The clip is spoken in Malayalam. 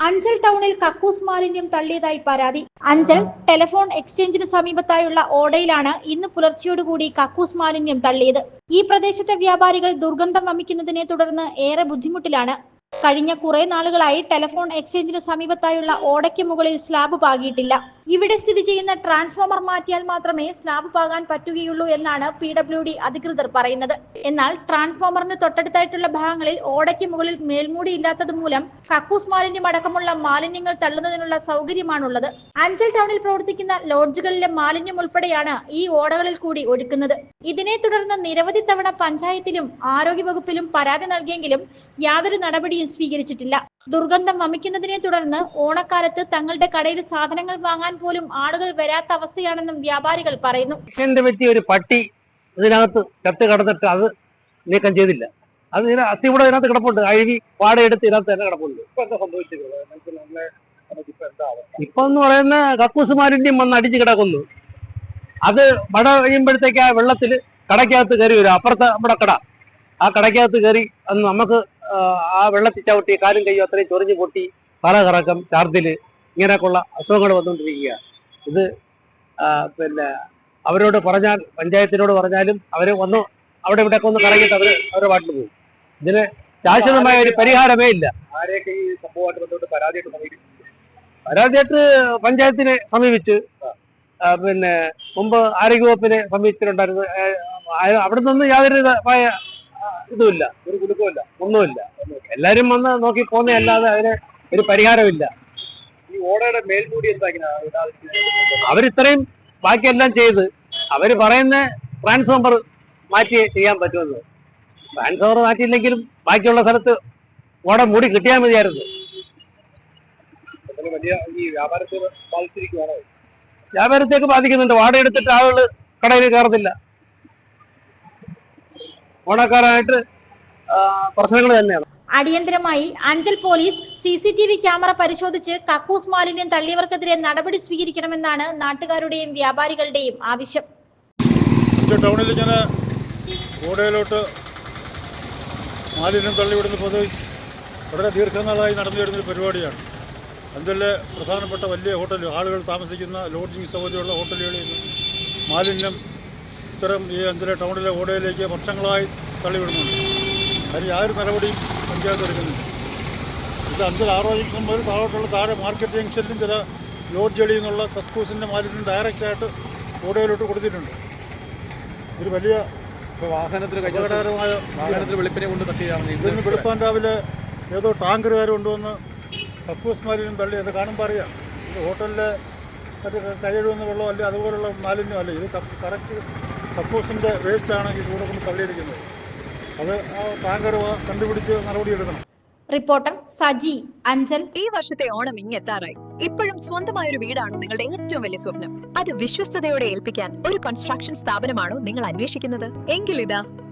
അഞ്ചൽ ടൗണിൽ കക്കൂസ് മാലിന്യം തള്ളിയതായി പരാതി. അഞ്ചൽ ടെലിഫോൺ എക്സ്ചേഞ്ചിന് സമീപത്തായുള്ള ഓടയിലാണ് ഇന്ന് പുലർച്ചയോടുകൂടി കക്കൂസ് മാലിന്യം തള്ളിയത്. ഈ പ്രദേശത്തെ വ്യാപാരികൾ ദുർഗന്ധം വമിക്കുന്നതിനെ തുടർന്ന് ഏറെ ബുദ്ധിമുട്ടിലാണ് കഴിഞ്ഞ കുറെ നാളുകളായി ടെലിഫോൺ എക്സ്ചേഞ്ചിന് സമീപത്തായുള്ള ഓടയ്ക്ക് മുകളിൽ സ്ലാബ് പാകിയിട്ടില്ല. ഇവിടെ സ്ഥിതി ചെയ്യുന്ന ട്രാൻസ്ഫോമർ മാറ്റിയാൽ മാത്രമേ സ്ലാബ് പാകാൻ പറ്റുകയുള്ളൂ എന്നാണ് പി ഡബ്ല്യു ഡി അധികൃതർ പറയുന്നത്. എന്നാൽ ട്രാൻസ്ഫോമറിന് തൊട്ടടുത്തായിട്ടുള്ള ഭാഗങ്ങളിൽ ഓടയ്ക്ക് മുകളിൽ മേൽമൂടി ഇല്ലാത്തത് മൂലം കക്കൂസ് മാലിന്യം അടക്കമുള്ള മാലിന്യങ്ങൾ തള്ളുന്നതിനുള്ള സൗകര്യമാണുള്ളത്. അഞ്ചൽ ടൗണിൽ പ്രവർത്തിക്കുന്ന ലോഡ്ജുകളിലെ മാലിന്യം ഉൾപ്പെടെയാണ് ഈ ഓടകളിൽ കൂടി ഒഴുക്കുന്നത്. ഇതിനെ തുടർന്ന് നിരവധി തവണ പഞ്ചായത്തിലും ആരോഗ്യ വകുപ്പിലും പരാതി നൽകിയെങ്കിലും യാതൊരു നടപടിയും സ്വീകരിച്ചിട്ടില്ല. ദുർഗന്ധം വമിക്കുന്നതിനെ തുടർന്ന് ഓണക്കാലത്ത് തങ്ങളുടെ കടയിൽ സാധനങ്ങൾ വാങ്ങാൻ പോലും ആളുകൾ വരാത്ത അവസ്ഥയാണെന്നും വ്യാപാരികൾ പറയുന്നു. പറ്റിയ ഒരു പട്ടി ഇതിനകത്ത് ചത്ത് കടന്നിട്ട് അത് നീക്കം ചെയ്തില്ല. അത് അസ്ഥി കൂടെ ഇതിനകത്ത് കിടപ്പുണ്ട്. അഴുകി പാടയെടുത്ത് ഇതിനകത്ത് തന്നെ കിടപ്പുണ്ട്. ഇപ്പൊ എന്ന് പറയുന്ന കക്കൂസ് മാലിന്യം വന്ന് അടിച്ച് കിടക്കുന്നു. അത് മഴ കഴിയുമ്പോഴത്തേക്ക് ആ വെള്ളത്തിൽ കടയ്ക്കകത്ത് കയറി വരും. അപ്പുറത്തെ നമ്മുടെ കട. ആ കടയ്ക്കകത്ത് കയറി അന്ന് നമുക്ക് ആ, വെള്ളത്തിൽ ചവിട്ടി കാലും കയ്യോ അത്രയും ചൊറിഞ്ഞു പൊട്ടി തല കറക്കം ഛർദിൽ ഇങ്ങനെയൊക്കെയുള്ള അസുഖങ്ങൾ വന്നുകൊണ്ടിരിക്കുക ഇത് പിന്നെ അവരോട് പറഞ്ഞാൽ പഞ്ചായത്തിനോട് പറഞ്ഞാലും അവർ വന്ന് അവിടെ ഇവിടെ ഒന്ന് കറങ്ങിയിട്ട് അവർ അവരുടെ വാട്ടിൽ പോകും. ഇതിന് ശാശ്വതമായ ഒരു പരിഹാരമേ ഇല്ല. ആരെയൊക്കെ ഈ സംഭവമായിട്ട് ബന്ധപ്പെട്ട് പരാതിയായിട്ട് സമീപിക്കും പരാതിയായിട്ട് പഞ്ചായത്തിനെ സമീപിച്ച് പിന്നെ മുമ്പ് ആരോഗ്യവകുപ്പിനെ സമീപിച്ചിട്ടുണ്ടായിരുന്നു. അവിടെ നിന്ന് യാതൊരു ഇതുമില്ല ഒരു കുലുക്കമില്ല ഒന്നുമില്ല. എല്ലാരും വന്ന് നോക്കി പോകുന്നതല്ലാതെ അതിന് ഒരു പരിഹാരമില്ല ഈ ഓടയുടെ മേൽമൂടി എന്താ? അവരിത്രയും ബാക്കിയെല്ലാം ചെയ്ത് അവർ പറയുന്ന ട്രാൻസ്ഫോമർ മാറ്റി ചെയ്യാൻ പറ്റുമെന്ന്. ട്രാൻസ്ഫോമർ മാറ്റിയില്ലെങ്കിലും ബാക്കിയുള്ള സ്ഥലത്ത് ഓട മൂടി കിട്ടിയാൽ മതിയായിരുന്നു. വലിയ ഈ വ്യാപാരത്തെ ബാധിച്ചിരിക്കുവാണോ? വ്യാപാരത്തേക്ക് ബാധിക്കുന്നുണ്ട്. വാടക എടുത്തിട്ട് ആളുകൾ കടയിൽ കയറത്തില്ല. ഓണക്കാരായിട്ട് പ്രശ്നങ്ങൾ തന്നെയാണ്. അടിയന്തരമായി Anchal police C C T V camera പരിശോധിച്ച് കക്കൂസ് മാലിന്യം തള്ളിയവർക്കെതിരെ നടപടി സ്വീകരിക്കണമെന്നാണ് നാട്ടുകാരുടെയും വ്യാപാരികളുടെയും ആവശ്യം. ടൗണിൽ ഇങ്ങനെ ഓടയിലോട്ട് മാലിന്യം തള്ളിവിടുന്ന പൊതുവെ വളരെ ദീർഘനാളായി നടന്നു വരുന്നൊരു പരിപാടിയാണ്. അഞ്ചലിലെ പ്രധാനപ്പെട്ട വലിയ ഹോട്ടലുകൾ ആളുകൾ താമസിക്കുന്ന ലോഡ്ജിങ് സൗകര്യമുള്ള ഹോട്ടലുകളിൽ നിന്ന് മാലിന്യം ഇത്തരം ഈ അഞ്ചലെ ടൗണിലെ ഓടയിലേക്ക് വർഷങ്ങളായി തള്ളിവിടുന്നുണ്ട്. അതിന് യാതൊരു നടപടിയും പഞ്ചായത്ത് എടുക്കുന്നുണ്ട് ഇത് അഞ്ചൽ ആറോ ജംഗ്ഷൻ മുതൽ താഴോട്ടുള്ള താഴെ മാർക്കറ്റ് ജംഗ്ഷനിലും ചില ലോഡ്ജുകളിൽ നിന്നുള്ള കക്കൂസിന്റെ മാലിന്യം ഡയറക്റ്റായിട്ട് ഓടയിലോട്ട് കൊടുത്തിട്ടുണ്ട്. ഒരു വലിയ വാഹനത്തിന് അപകടകരമായ വാഹനത്തിന് വെളുപ്പിനെ കൊണ്ട് തട്ടിയതാണ് വെളുപ്പാൻ രാവിലെ ഏതോ ടാങ്കറുകാർ കൊണ്ടുവന്ന് കക്കൂസ് മാലിന്യം തള്ളി. അത് കാണുമ്പോൾ അറിയാം. ഇത് ഹോട്ടലിലെ മറ്റേ കൈയെഴുതുന്ന വെള്ളം അല്ലെ അതുപോലുള്ള മാലിന്യം അല്ല ഇത് കറക്റ്റ് കക്കൂസിന്റെ വേസ്റ്റാണ് ഈ കൂടെ കൊണ്ട് തള്ളിയിരിക്കുന്നത്. അത് ആ ടാങ്കർ കണ്ടുപിടിച്ച് നടപടിയെടുക്കണം റിപ്പോർട്ടർ സജി അഞ്ചൽ. ഈ വർഷത്തെ ഓണം ഇങ്ങെത്താറായി. ഇപ്പോഴും സ്വന്തമായ ഒരു വീടാണോ നിങ്ങളുടെ ഏറ്റവും വലിയ സ്വപ്നം. അത് വിശ്വസ്തയോടെ ഏൽപ്പിക്കാൻ ഒരു കൺസ്ട്രക്ഷൻ സ്ഥാപനമാണോ നിങ്ങൾ അന്വേഷിക്കുന്നത്? എങ്കിലിതാ